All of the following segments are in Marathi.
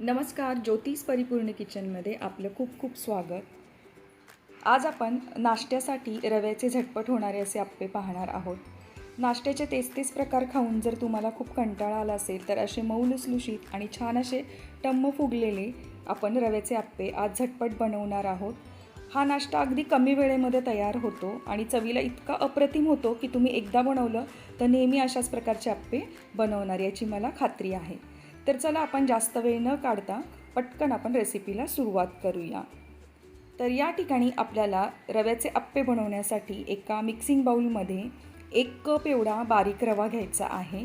नमस्कार ज्योतिष परिपूर्ण किचनमध्ये आपलं खूप खूप स्वागत. आज आपण नाश्त्यासाठी रव्याचे झटपट होणारे असे आप्पे पाहणार आहोत. नाश्त्याचे तेच तेच प्रकार खाऊन जर तुम्हाला खूप कंटाळा आला असेल तर असे मऊ लुसलुशीत आणि छान असे टम्म फुगलेले आपण रव्याचे आप्पे आज झटपट बनवणार आहोत. हा नाश्ता अगदी कमी वेळेमध्ये तयार होतो आणि चवीला इतका अप्रतिम होतो की तुम्ही एकदा बनवलं तर नेहमी अशाच प्रकारचे आप्पे बनवणार याची मला खात्री आहे. तर चला आपण जास्त वेळ न काढता पटकन आपण रेसिपीला सुरुवात करूया. तर या ठिकाणी आपल्याला रव्याचे अप्पे बनवण्यासाठी एका मिक्सिंग बाऊलमध्ये एक कप एवढा बारीक रवा घ्यायचा आहे.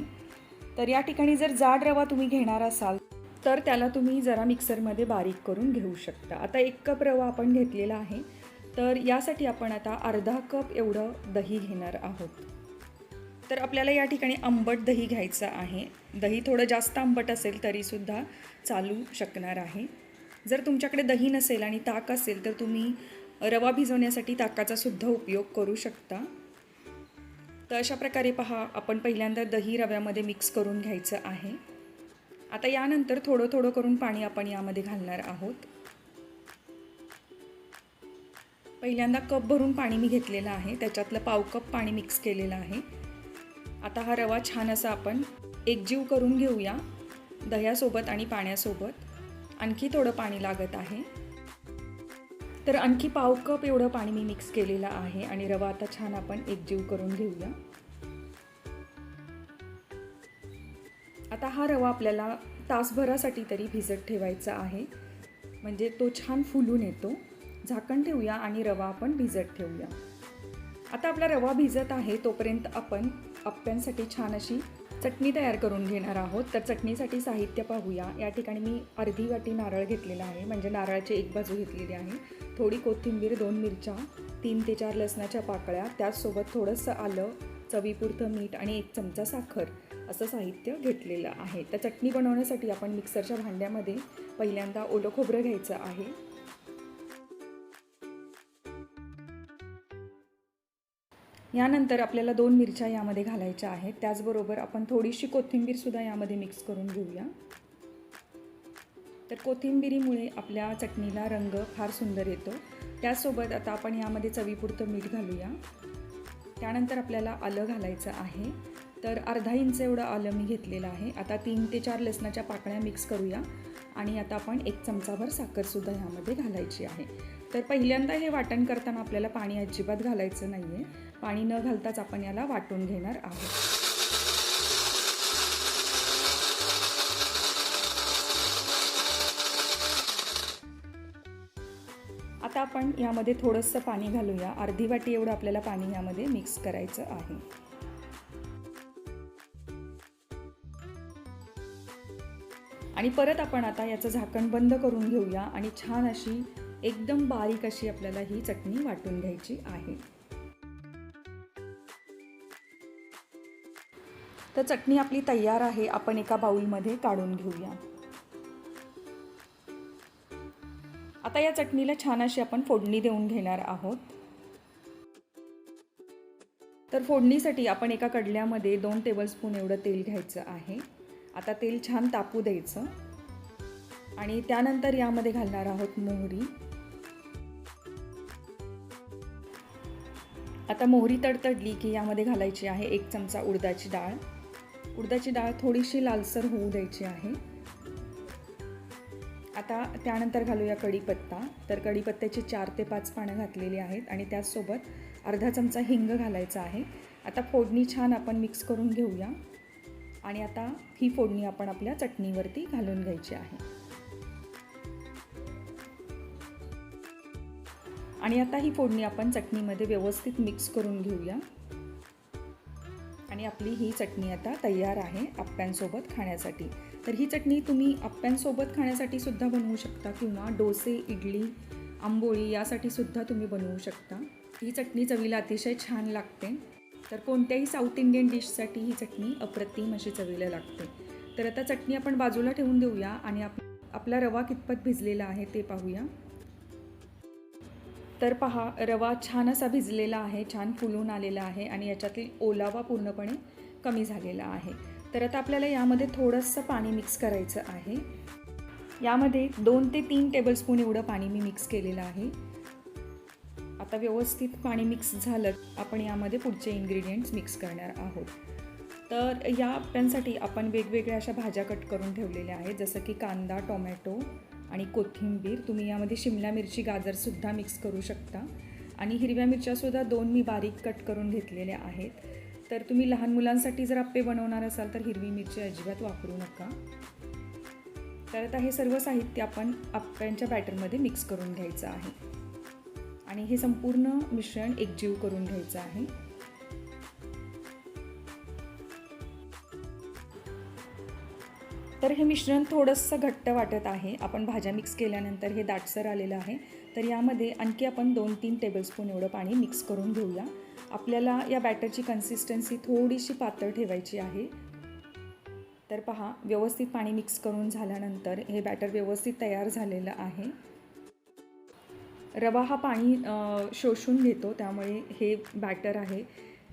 तर या ठिकाणी जर जाड रवा तुम्ही घेणार असाल तर त्याला तुम्ही जरा मिक्सरमध्ये बारीक करून घेऊ शकता. आता एक कप रवा आपण घेतलेला आहे. तर यासाठी आपण आता अर्धा कप एवढं दही घेणार आहोत. तर आपल्याला या ठिकाणी आंबट दही घ्यायचं आहे. दही थोडं जास्त आंबट असेल तरीसुद्धा चालू शकणार आहे. जर तुमच्याकडे दही नसेल आणि ताक असेल तर तुम्ही रवा भिजवण्यासाठी ताकाचा सुद्धा उपयोग करू शकता. तर अशा प्रकारे पहा आपण पहिल्यांदा दही रव्यामध्ये मिक्स करून घ्यायचं आहे. आता यानंतर थोडं थोडं करून पाणी आपण यामध्ये घालणार आहोत. पहिल्यांदा कप भरून पाणी मी घेतलेलं आहे. त्याच्यातलं पाव कप पाणी मिक्स केलेलं आहे. आता हा रवा छान असा आपण एकजीव करून घेऊया दह्यासोबत आणि पाण्यासोबत. आणखी थोडं पाणी लागत आहे. तर आणखी पाव कप एवढं पाणी मी मिक्स केलेलं आहे आणि रवा आता छान आपण एकजीव करून घेऊया. आता हा रवा आपल्याला तासभरासाठी तरी भिजत ठेवायचा आहे. म्हणजे तो छान फुलून येतो. झाकण ठेवूया आणि रवा आपण भिजत ठेवूया. आता आपला रवा भिजत आहे तोपर्यंत आपण आप्प्यांसाठी छान अशी चटणी तयार करून घेणार आहोत. तर चटणीसाठी साहित्य पाहूया. या ठिकाणी मी अर्धी वाटी नारळ घेतलेला आहे. म्हणजे नारळाची एक बाजू घेतलेली आहे. थोडी कोथिंबीर दोन मिरच्या तीन ते चार लसणाच्या पाकळ्या. त्याचसोबत थोडंसं आलं चवीपुरतं मीठ आणि एक चमचा साखर असं साहित्य घेतलेलं आहे. तर चटणी बनवण्यासाठी आपण मिक्सरच्या भांड्यामध्ये पहिल्यांदा ओलं खोबरं घ्यायचं आहे. यानंतर आपल्याला दोन मिरच्या यामध्ये घालायच्या आहेत. त्याचबरोबर आपण थोडीशी कोथिंबीरसुद्धा यामध्ये मिक्स करून घेऊया. तर कोथिंबिरीमुळे आपल्या चटणीला रंग फार सुंदर येतो. त्याचसोबत आता आपण यामध्ये चवीपुरतं मीठ घालूया. त्यानंतर आपल्याला आलं घालायचं आहे. तर अर्धा इंच एवढं आलं मी घेतलेलं आहे. आता तीन ते चार लसणाच्या पाकळ्या मिक्स करूया. आणि आता आपण एक चमचाभर साखरसुद्धा ह्यामध्ये घालायची आहे. तर पहिल्यांदा हे वाटण करताना आपल्याला पाणी अजिबात घालायचं नाही आहे पाणी न घालताच आपण याला वाटून घेणार आहोत. आता आपण यामध्ये थोडंसं पाणी घालूया. अर्धी वाटी एवढं आपल्याला पाणी यामध्ये मिक्स करायचं आहे. आणि परत आपण आता याचं झाकण बंद करून घेऊया आणि छान अशी एकदम बारीक अशी आपल्याला ही चटणी वाटून घ्यायची आहे. तर चटणी आपली तयार आहे. आपण एका बाउलमध्ये काढून घेऊया. आता या चटणीला छान अशी आपण फोडणी देऊन घेणार आहोत. तर फोडणीसाठी आपण एका कडल्यामध्ये दोन टेबलस्पून एवढं तेल घ्यायचं आहे. आता तेल छान तापू द्यायचं. आणि त्यानंतर यामध्ये घालणार आहोत मोहरी. आता मोहरी तडतडली की यामध्ये घालायची आहे एक चमचा उडदाची डाळ. उडदाची डाळ थोडीशी लालसर होऊ द्यायची आहे. आता त्यानंतर घालूया कढीपत्ता. तर कढीपत्त्याची चार ते पाच पानं घातलेली आहेत आणि त्याचसोबत अर्धा चमचा हिंग घालायचा आहे. आता फोडणी छान आपण मिक्स करून घेऊया. आणि आता ही फोडणी आपण आपल्या चटणीवरती घालून घ्यायची आहे. आणि आता ही फोडणी आपण चटणीमध्ये व्यवस्थित मिक्स करून घेऊया. आणि आपली ही चटणी आता तयार आहे आप्प्यांसोबत खाण्यासाठी. तर ही चटणी तुम्ही आप्प्यांसोबत खाण्यासाठी सुद्धा बनवू शकता किंवा डोसे इडली आंबोळी यासाठी सुद्धा तुम्ही बनवू शकता. ही चटणी चवीला अतिशय छान लागते. तर कोणत्याही साऊथ इंडियन डिशसाठी ही चटणी अप्रतिम अशी चवीला लागते. तर आता चटणी आपण बाजूला ठेवून देऊया आणि आप आपला रवा कितपत भिजलेला आहे ते पाहूया. तर पहा रवा छान असा भिजलेला आहे छान फुलून आलेला आहे आणि याच्यातील ओलावा पूर्णपणे कमी झालेला आहे. तर आता आपल्याला यामध्ये थोडंसं पाणी मिक्स करायचं आहे. यामध्ये दोन ते तीन टेबलस्पून एवढं पाणी मी मिक्स केलेलं आहे. आता व्यवस्थित पाणी मिक्स झालं आपण यामध्ये पुढचे इन्ग्रेडियंट्स मिक्स करणार आहोत. तर या आप्यांसाठी आपण वेगवेगळ्या अशा भाज्या कट करून ठेवलेल्या आहेत जसं की कांदा टोमॅटो आणि कोथिंबीर तुम्ही यामध्ये शिमला मिरची गाजरसुद्धा मिक्स करू शकता. आणि हिरव्या मिरच्यासुद्धा दोन मी बारीक कट करून घेतलेल्या आहेत. तर तुम्ही लहान मुलांसाठी जर आप्पे बनवणार असाल तर हिरवी मिरची अजिबात वापरू नका. तर आता हे सर्व साहित्य आपण आप्प्यांच्या बॅटरमध्ये मिक्स करून घ्यायचं आहे. आणि हे संपूर्ण मिश्रण एकजीव करून घ्यायचं आहे. तर हे मिश्रण थोडंसं घट्ट वाटत आहे. आपण भाज्या मिक्स केल्यानंतर हे दाटसर आलेलं आहे. तर यामध्ये आणखी आपण दोन तीन टेबलस्पून एवढं पाणी मिक्स करून घेऊया. आपल्याला या बॅटरची कन्सिस्टन्सी थोडीशी पातळ ठेवायची आहे. तर पहा व्यवस्थित पाणी मिक्स करून झाल्यानंतर हे बॅटर व्यवस्थित तयार झालेलं आहे. रवा हा पाणी शोषून घेतो त्यामुळे हे बॅटर आहे.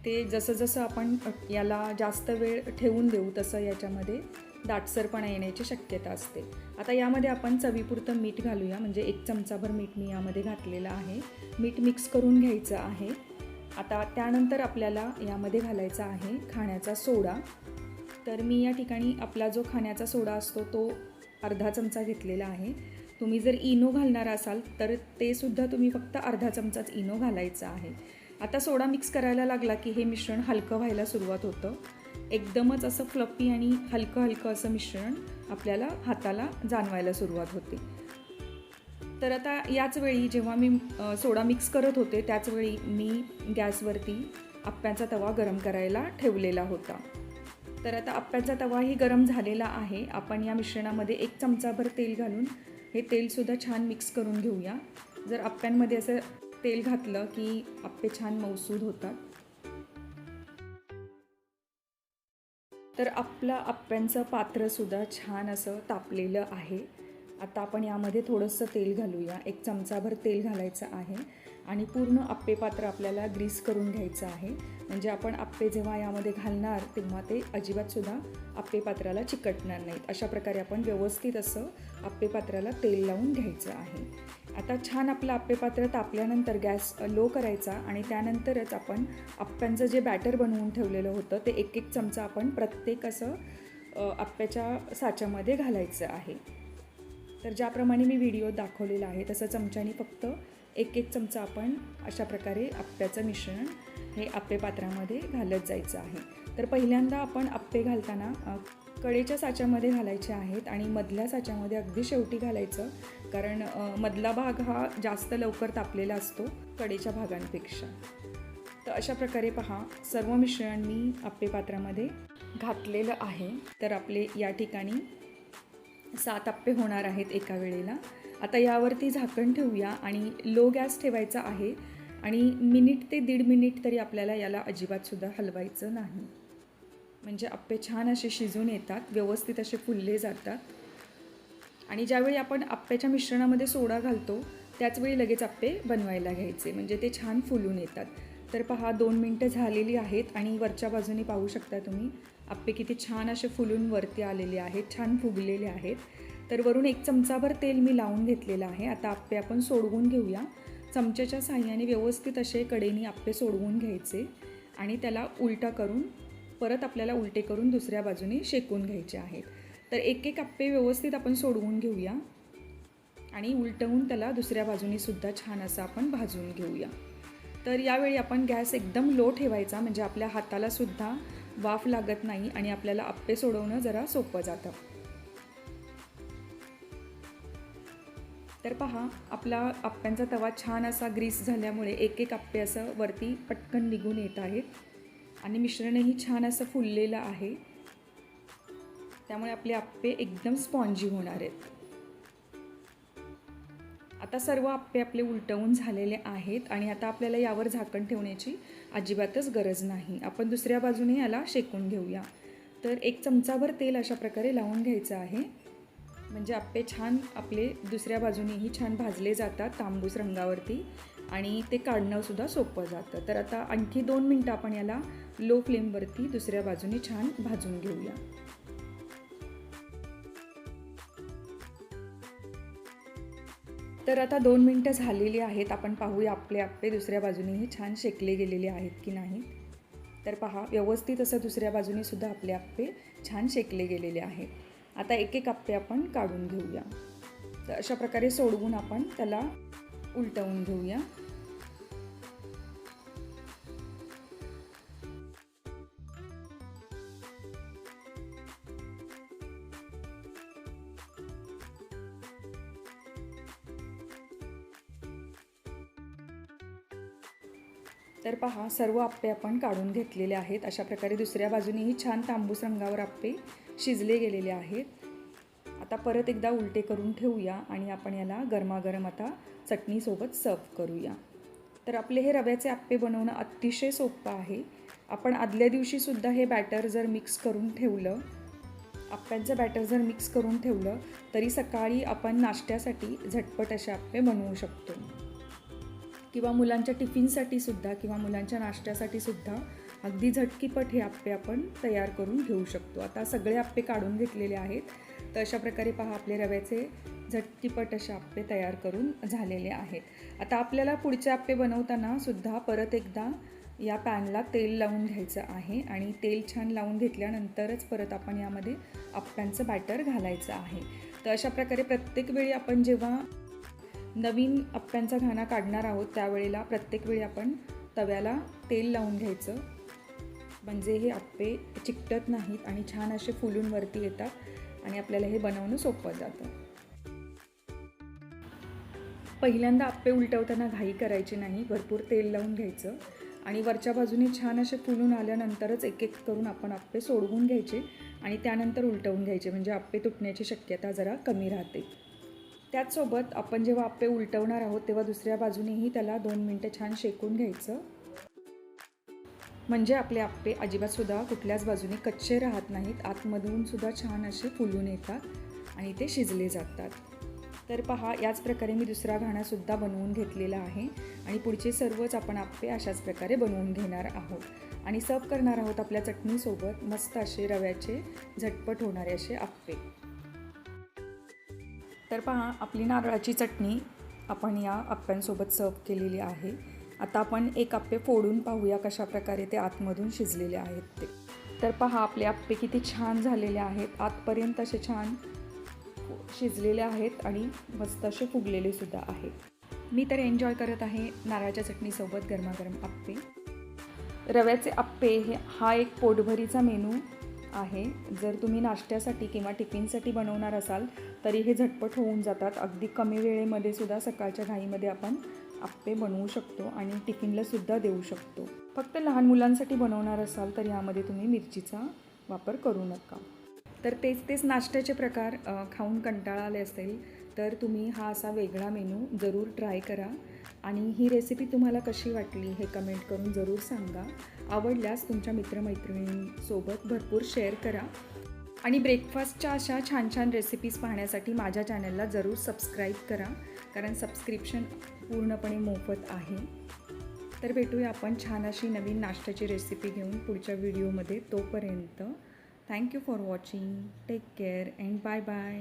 ते जसं जसं आपण याला जास्त वेळ ठेवून देऊ तसं याच्यामध्ये दाटसरपणा येण्याची शक्यता असते. आता यामध्ये आपण चवीपुरतं मीठ घालूया. म्हणजे एक चमचाभर मीठ मी यामध्ये घातलेलं आहे. मीठ मिक्स करून घ्यायचं आहे. आता त्यानंतर आपल्याला यामध्ये घालायचा आहे खाण्याचा सोडा. तर मी या ठिकाणी आपला जो खाण्याचा सोडा असतो तो अर्धा चमचा घेतलेला आहे. तुम्ही जर इनो घालणार असाल तर ते सुद्धा तुम्ही फक्त अर्धा चमचाच इनो घालायचा आहे. आता सोडा मिक्स करायला लागला की हे मिश्रण हलकं व्हायला सुरुवात होतं. एकदमच असं फ्लपी आणि हलकं हलकं असं मिश्रण आपल्याला हाताला जाणवायला सुरुवात होते. तर आता याच वेळी जेव्हा मी सोडा मिक्स करत होते त्याचवेळी मी गॅसवरती आप्प्याचा तवा गरम करायला ठेवलेला होता. तर आता आप्प्याचा तवाही गरम झालेला आहे. आपण या मिश्रणामध्ये एक चमचाभर तेल घालून हे तेलसुद्धा छान मिक्स करून घेऊया. जर आप्प्यांमध्ये असं तेल घातलं की आप्पे छान मौसूद होतात. तर आपलं आप्प्यांचं पात्रसुद्धा छान असं तापलेलं आहे. आता आपण यामध्ये थोडंसं तेल घालूया. एक चमचाभर तेल घालायचं आहे. आणि पूर्ण आप्पे पात्र आपल्याला ग्रीस करून घ्यायचं आहे. म्हणजे आपण आप्पे जेव्हा यामध्ये घालणार तेव्हा ते अजिबातसुद्धा आप्पे पात्राला चिकटणार नाहीत. अशा प्रकारे आपण व्यवस्थित असं आप्पे पात्राला तेल लावून घ्यायचं आहे. आता छान आपलं आप्पेपात्र तापल्यानंतर गॅस लो करायचा आणि त्यानंतरच आपण आप्प्यांचं जे बॅटर बनवून ठेवलेलं होतं ते एक एक चमचा आपण प्रत्येक असं आप्प्याच्या साच्यामध्ये घालायचं आहे. तर ज्याप्रमाणे मी व्हिडिओ दाखवलेला आहे तसं चमच्याने फक्त एक एक चमचा आपण अशा प्रकारे आप्प्याचं मिश्रण हे आप्पेपात्रामध्ये घालत जायचं आहे. तर पहिल्यांदा आपण आप्पे घालताना कडेच्या साच्यामध्ये घालायचे आहेत आणि मधल्या साच्यामध्ये अगदी शेवटी घालायचं कारण मधला भाग हा जास्त लवकर तापलेला असतो कडेच्या भागांपेक्षा. तर अशा प्रकारे पहा सर्व मिश्रण मी आप्पे पात्रामध्ये घातलेलं आहे. तर आपले या ठिकाणी सात आप्पे होणार आहेत एका वेळेला. आता यावरती झाकण ठेवूया आणि लो गॅस ठेवायचा आहे आणि मिनिट ते दीड मिनिट तरी आपल्याला याला अजिबातसुद्धा हलवायचं नाही. म्हणजे आप्पे छान असे शिजून येतात व्यवस्थित असे फुलले जातात. आणि ज्यावेळी आपण आप्प्याच्या मिश्रणामध्ये सोडा घालतो त्याचवेळी लगेच आप्पे बनवायला घ्यायचे. म्हणजे ते छान फुलून येतात. तर पहा दोन मिनटं झालेली आहेत आणि वरच्या बाजूने पाहू शकता तुम्ही आप्पे किती छान असे फुलून वरती आलेले आहेत छान फुगलेले आहेत. तर वरून एक चमचाभर तेल मी लावून घेतलेलं आहे. आता आप्पे आपण सोडवून घेऊया. चमच्याच्या साह्याने व्यवस्थित असे कडेनी आप्पे सोडवून घ्यायचे आणि त्याला उलटा करून परत आपल्याला उलटे करून दुसऱ्या बाजूने शेकून घ्यायचे आहेत. तर एक एक आप्पे व्यवस्थित आपण सोडवून घेऊया. आणि उलटवून त्याला दुसऱ्या बाजूने सुद्धा छान असं आपण भाजून घेऊया. तर यावेळी आपण गॅस एकदम लो ठेवायचा म्हणजे आपल्या हाताला सुद्धा वाफ लागत नाही आणि आपल्याला आप्पे सोडवणं जरा सोपं जातं. तर पहा आपला आप्प्यांचा तवा छान असा ग्रीस झाल्यामुळे एक एक आप्पे असं वरती पटकन निघून येत आहेत. आणि मिश्रणही छान असं फुललेलं आहे. त्यामुळे आपले आप्पे एकदम स्पॉन्जी होणार आहेत. आता सर्व आप्पे आपले उलटवून झालेले आहेत आणि आता आपल्याला यावर झाकण ठेवण्याची अजिबातच गरज नाही. आपण दुसऱ्या बाजूने याला शेकून घेऊया. तर एक चमचाभर तेल अशा प्रकारे लावून घ्यायचं आहे. म्हणजे आप्पे छान आपले दुसऱ्या बाजूनेही छान भाजले जातात तांबूस रंगावरती आणि ते काढणंसुद्धा सोपं जातं. तर आता आणखी दोन मिनटं आपण याला लो फ्लेमवरती दुसऱ्या बाजूने छान भाजून घेऊया. तर आता दोन मिनटं झालेली आहेत आपण पाहूया आपले आप्पे दुसऱ्या बाजूनेही छान शेकले गेलेले आहेत की नाही. तर पहा व्यवस्थित असं दुसऱ्या बाजूने सुद्धा आपले आप्पे छान शेकले गेलेले आहेत. आता एक एक आप्पे आपण काढून घेऊया. तर अशा प्रकारे सोडवून आपण त्याला उलटवून घेऊया. तर पहा सर्व आप्पे आपण काढून घेतलेले आहेत. अशा प्रकारे दुसऱ्या बाजूनेही छान तांबूस रंगावर आप्पे शिजले गेलेले आहेत. आता परत एकदा उलटे करून ठेवूया आणि आपण याला गरमागरम आता चटणीसोबत सर्व करूया. तर आपले हे रव्याचे आप्पे बनवणं अतिशय सोपं आहे. आपण आदल्या दिवशीसुद्धा हे बॅटर जर मिक्स करून ठेवलं आप्प्यांचं बॅटर जर मिक्स करून ठेवलं तरी सकाळी आपण नाश्त्यासाठी झटपट असे आप्पे बनवू शकतो. किंवा मुलांच्या टिफिनसाठी सुद्धा किंवा मुलांच्या नाश्त्यासाठी सुद्धा अगदी झटकीपट हे आप्पे आपण तयार करून घेऊ शकतो. आता सगळे आप्पे काढून घेतलेले आहेत. तर अशा प्रकारे पहा आपले रव्याचे झटकीपट असे आप्पे तयार करून झालेले आहेत. आता आपल्याला पुढचे आप्पे बनवताना सुद्धा परत एकदा या पॅनला तेल लावून घ्यायचं आहे आणि तेल छान लावून घेतल्यानंतरच परत आपण यामध्ये आप्प्यांचं बॅटर घालायचं आहे. तर अशा प्रकारे प्रत्येक वेळी आपण जेव्हा नवीन आप्प्यांचा घाणा काढणार आहोत त्यावेळेला प्रत्येक वेळी आपण तव्याला तेल लावून घ्यायचं. म्हणजे हे आप्पे चिकटत नाहीत आणि छान असे फुलून वरती येतात आणि आपल्याला हे बनवणं सोपं जातं. पहिल्यांदा आप्पे उलटवताना घाई करायची नाही भरपूर तेल लावून घ्यायचं आणि वरच्या बाजूने छान असे फुलून आल्यानंतरच एक एक करून आपण आप्पे सोडवून घ्यायचे आणि त्यानंतर उलटवून घ्यायचे. म्हणजे आप्पे तुटण्याची शक्यता जरा कमी राहते. त्याचसोबत आपण जेव्हा आप्पे उलटवणार आहोत तेव्हा दुसऱ्या बाजूनेही त्याला दोन मिनटं छान शेकून घ्यायचं. म्हणजे आपले आप्पे अजिबातसुद्धा कुठल्याच बाजूने कच्चे राहत नाहीत. आतमधून सुद्धा छान असे फुलून येतात आणि ते शिजले जातात. तर पहा याच प्रकारे मी दुसरा घाणासुद्धा बनवून घेतलेला आहे आणि पुढचे सर्वच आपण आप्पे अशाच प्रकारे बनवून घेणार आहोत. आणि सर्व करणार आहोत आपल्या चटणीसोबत मस्त असे रव्याचे झटपट होणारे असे आप्पे तर पहा आपली नारळाची चटणी आपण या आप्प्यांसोबत सर्व केलेली आहे. आता आपण एक आप्पे फोडून पाहूया कशा प्रकारे ते आतमधून शिजलेले आहेत ते. तर पहा आपले आप्पे किती छान झालेले आहेत. आतपर्यंत असे छान शिजलेले आहेत आणि मस्त असे फुगलेले सुद्धा आहेत. मी तर एन्जॉय करत आहे नारळाच्या चटणीसोबत गरमागरम आप्पे. रव्याचे आप्पे हे हा एक पोटभरीचा मेनू आहे. जर तुम्ही नाश्त्यासाठी किंवा टिफिनसाठी बनवणार असाल तरी हे झटपट होऊन जातात. अगदी कमी वेळेमध्ये सुद्धा सकाळच्या घाईमध्ये आपण आप्पे बनवू शकतो आणि टिफिनला सुद्धा देऊ शकतो. फक्त लहान मुलांसाठी बनवणार असाल तर यामध्ये तुम्ही मिरचीचा वापर करू नका. तर तेच तेच नाश्त्याचे प्रकार खाऊन कंटाळा आले असेल तर तुम्ही हा असा वेगळा मेनू जरूर ट्राय करा. आणि ही रेसिपी तुम्हाला कशी वाटली हे कमेंट करून जरूर सांगा. आवडल्यास तुमच्या मित्रमैत्रिणींसोबत भरपूर शेअर करा. आणि ब्रेकफास्टच्या अशा छान छान रेसिपीज पाहण्यासाठी माझ्या चॅनलला जरूर सबस्क्राईब करा कारण सबस्क्रिप्शन पूर्णपणे मोफत आहे. तर भेटूया आपण छान अशी नवीन नाश्त्याची रेसिपी घेऊन पुढच्या व्हिडिओमध्ये तोपर्यंत thank you for watching take care and bye bye